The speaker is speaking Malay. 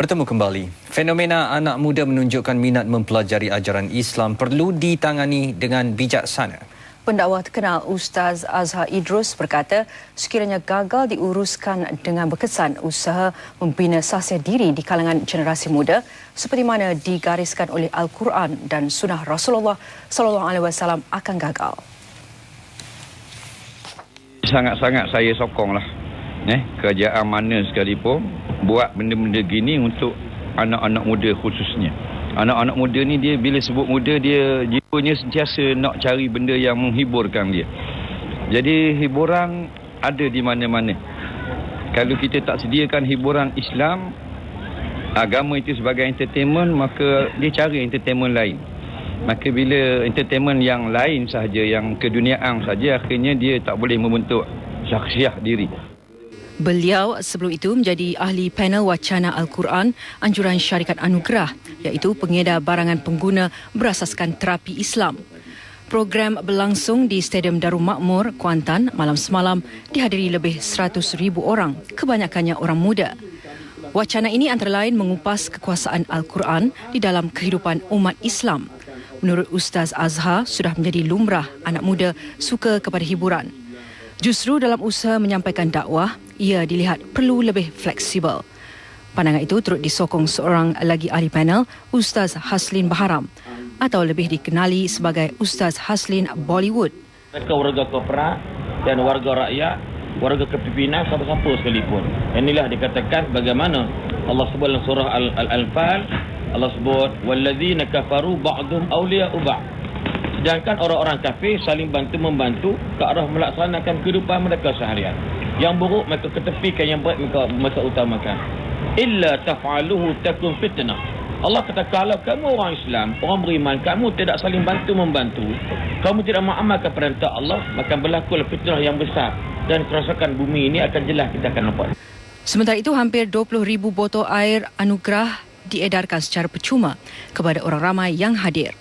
Bertemu kembali. Fenomena anak muda menunjukkan minat mempelajari ajaran Islam perlu ditangani dengan bijaksana. Pendakwa terkenal Ustaz Azhar Idrus berkata sekiranya gagal diuruskan dengan berkesan usaha membina sasih diri di kalangan generasi muda seperti mana digariskan oleh Al-Quran dan Sunnah Rasulullah sallallahu alaihi wasallam akan gagal. Sangat-sangat saya sokonglah eh kerajaan mana sekalipun buat benda-benda gini untuk anak-anak muda khususnya. Anak-anak muda ni dia bila sebut muda dia jiwanya sentiasa nak cari benda yang menghiburkan dia. Jadi hiburan ada di mana-mana. Kalau kita tak sediakan hiburan Islam agama itu sebagai entertainment maka dia cari entertainment lain. Maka bila entertainment yang lain sahaja yang keduniaan saja akhirnya dia tak boleh membentuk syakhsiah diri Beliau sebelum itu menjadi ahli panel wacana Al-Quran anjuran syarikat anugerah iaitu pengedar barangan pengguna berasaskan terapi Islam. Program berlangsung di Stadium Darul Makmur, Kuantan malam semalam dihadiri lebih 100,000 orang, kebanyakannya orang muda. Wacana ini antara lain mengupas kekuasaan Al-Quran di dalam kehidupan umat Islam. Menurut Ustaz Azhar, sudah menjadi lumrah anak muda suka kepada hiburan. Justru dalam usaha menyampaikan dakwah, ia dilihat perlu lebih fleksibel. Pandangan itu turut disokong seorang lagi ahli panel, Ustaz Haslin Baharam atau lebih dikenali sebagai Ustaz Haslin Bollywood. Mereka warga kopra dan warga rakyat, warga kepimpinan siapa-siapa sekalipun. Inilah dikatakan bagaimana Allah sebut dalam surah Al-Anfal, Allah sebut وَالَّذِينَ kafaru ba'dhum awliya'u ba'd. Sedangkan orang-orang kafir saling bantu membantu ke arah melaksanakan kehidupan mereka seharian. Yang buruk mereka ketepikan, yang baik mereka, mereka utamakan. Illa taf'aluhu takun fitnah. Allah kata kalau kamu orang Islam, orang beriman, kamu tidak saling bantu-membantu, kamu tidak mengamalkan perintah Allah, maka berlaku fitnah yang besar. Dan kerosakan bumi ini akan jelas kita akan nampak. Sementara itu, hampir 20,000 botol air anugerah diedarkan secara percuma kepada orang ramai yang hadir.